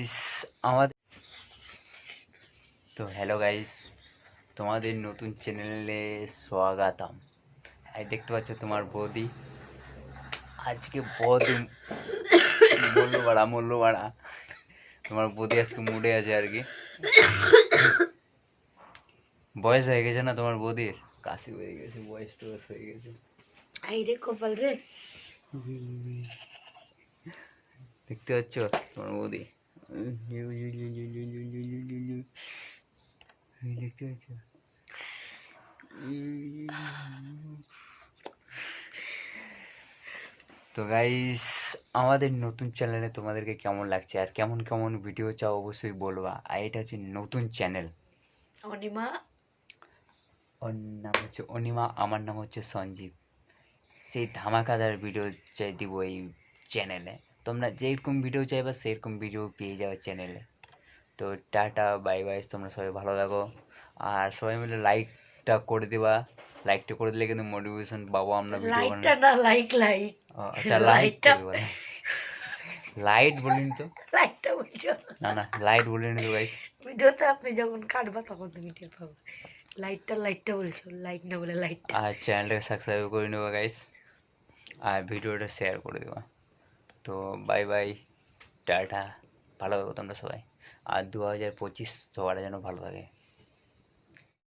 ইস আমাদের তো hello guys তোমাদের নতুন চ্যানেলে স্বাগতম। এই দেখতে পাচ্ছ তোমার বৌদি। আজকে বৌদি মূল্য বাড়া মূল্য বাড়া তোমার বৌদি আজকে মুডে আছে আর কি। বয়স হয়ে গেছে না তোমার বৌদির? কাশি হয়ে গেছে বয়স টয়স হয়ে গেছে। রে কপাল রে। দেখতে পাচ্ছ? তোমার বৌদি। দেখতে পাচ্ছ? তো গাইস আমাদের নতুন চ্যানেলে তোমাদেরকে কেমন লাগছে? আর কেমন কেমন ভিডিও চাও অবশ্যই বলবা। আর এটা হচ্ছে নতুন চ্যানেল অনিমা। ওর নাম হচ্ছে অনিমা আমার নাম হচ্ছে সঞ্জীব। সেই ধামাকাদার ভিডিও চাই দিব এই চ্যানেলে তোমরা যেরকম ভিডিও চাইবা সেরকম ভিডিও পেয়ে যাবে চ্যানেলে তো টাটা বাই বাই তোমরা সবাই ভালো থাকো। আর সবাই মিলে লাইকটা করে দেবা। লাইকটা করে দিলে কিন্তু মোটিভেশন পাবো আমরা লাইটটা না লাইক লাইক আচ্ছা লাইট লাইটটা- লাইট বলিন তো? লাইটটা বলছো? না না লাইট বলিনি তো গাইস ভিডিওতে আপনি যখন কাটবা তখন তো ভিডিও পাবো। লাইটটা লাইটটা বলছো? লাইক না বলে লাইটটা আর চ্যানেলটাকে সাবস্ক্রাইব করে নেব গাইস আর ভিডিওটা শেয়ার করে দেবো। তো বাই বাই টাটা, ভালো থাকো তোমরা সবাই। আর দু হাজার পঁচিশ সবার যেন ভালো থাকে।